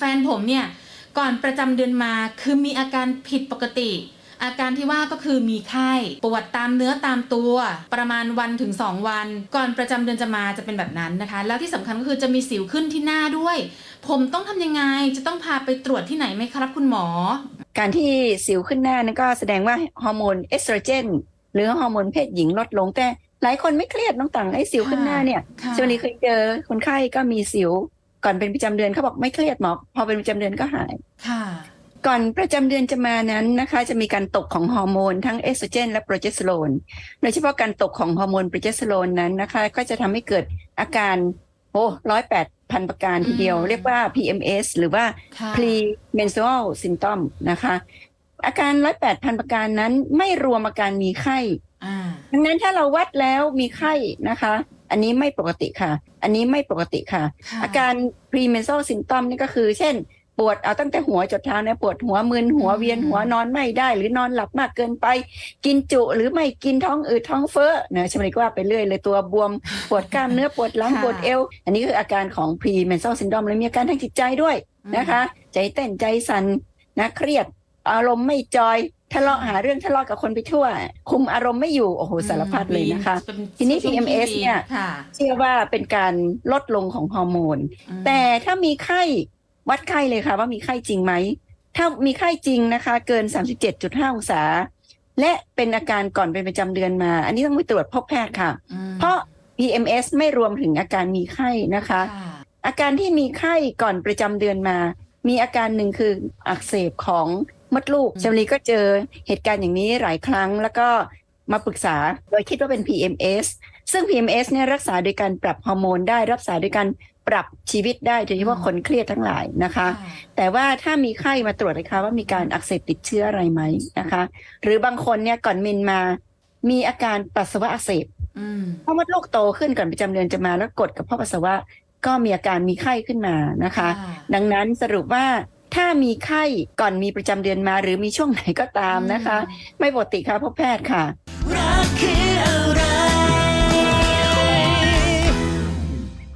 แฟนผมเนี่ย ก่อนประจำเดือนมาคือมีอาการผิดปกติ อาการที่ว่าก็คือมีไข้ปวดตามเนื้อตามตัว ประมาณวันถึง 2 วัน ก่อนประจำเดือนจะมาจะเป็นแบบนั้นนะคะ แล้วที่สำคัญก็คือจะมีสิวขึ้นที่หน้าด้วย ผมต้องทำยังไงจะต้องพาไปตรวจที่ไหนไหมครับคุณหมอ การที่สิวขึ้นหน้านั่นก็แสดงว่าฮอร์โมนเอสโตรเจนหรือฮอร์โมนเพศหญิงลดลงแต่หลายคนไม่เครียดน้องต่างไอ้สิวขึ้นหน้าเนี่ยค่ะ ชวนีเคยเจอคนไข้ก็มีสิว ก่อนเป็นประจำเดือนเขาบอกไม่เครียดหมอพอเป็นประจำเดือนก็หายค่ะ ก่อนประจำเดือนจะมานั้นนะคะ จะมีการตกของฮอร์โมนทั้งเอสโตรเจน และโปรเจสเตอโรนโดยเฉพาะการตกของฮอร์โมนโปรเจสเตอโรนนั้นนะคะ ก็จะทำให้เกิดอาการโอ้ร้อยแปดพันประการทีเดียวอืมเรียกว่า PMS หรือว่าค่ะ premenstrual symptom นะคะ อาการร้อยแปดพันประการนั้นไม่รวมอาการมีไข้อ่าดังนั้นถ้าเราวัดแล้วมีไข้นะคะ อันนี้ไม่ปกติค่ะ อันนี้ไม่ปกติค่ะค่ะ อาการ premenstrual symptom นี่ก็คือเช่น ปวดเอาตั้งแต่หัวจดเท้าเนี่ยปวดหัวมึนหัวอืมเวียนหัวนอนไม่ได้ หรือนอนหลับมากเกินไป กินจุหรือไม่กินท้องอืดท้องเฟ้อนะชมริกว่าไปเรื่อยเลยตัวบวม ปวดกล้ามเนื้อปวดหลังค่ะปวดเอว อันนี้คืออาการของ premenstrual syndrome แล้วมีอาการทางจิตใจด้วยนะคะ ใจเต้นใจสั่นนะเครียดอารมณ์ไม่จอย ทะเลาะหาเรื่องทะเลาะกับคนไปทั่ว คุมอารมณ์ไม่อยู่ โอ้โหสารพัดเลยนะคะเป็นทีนี้ช่วง PMS ที่เนี่ยค่ะเชื่อว่าเป็นการลดลงของฮอร์โมนอืมแต่ถ้ามีไข้วัดไข้เลยค่ะ ว่ามีไข้จริงไหม ถ้ามีไข้จริงนะคะ เกิน 37.5 องศา และเป็นอาการก่อนเป็นประจำเดือนมา อันนี้ต้องไปตรวจพบแพทย์ค่ะอืมเพราะ PMS ไม่รวมถึงอาการมีไข้นะคะค่ะอาการที่มีไข้ก่อนประจำเดือนมา มีอาการหนึ่งคืออักเสบของ มดลูกอืมชมรีก็เจอเหตุการณ์อย่างนี้หลายครั้ง แล้วก็มาปรึกษาโดยคิดว่าเป็น PMS ซึ่ง PMS เนี่ยรักษาโดยการปรับฮอร์โมนได้รักษาโดยการปรับชีวิตได้โดยเฉพาะคนเครียดทั้งหลายนะคะค่ะแต่ว่าถ้ามีไข้มาตรวจเลยค่ะว่ามีการอักเสบติดเชื้ออะไรไหมนะคะ หรือบางคนเนี่ยก่อนมินมามีอาการปัสสาวะอักเสบอืมเพราะมดลูกโตขึ้นก่อนประจำเดือนจะมาแล้วกดกับเพาะปัสสาวะก็มีอาการมีไข้ขึ้นมานะคะ ดังนั้นสรุปว่า ถ้ามีไข้ก่อนมีประจำเดือนมา หรือมีช่วงไหนก็ตามนะคะ ไม่ปกติค่ะพบแพทย์ค่ะรักคืออะไร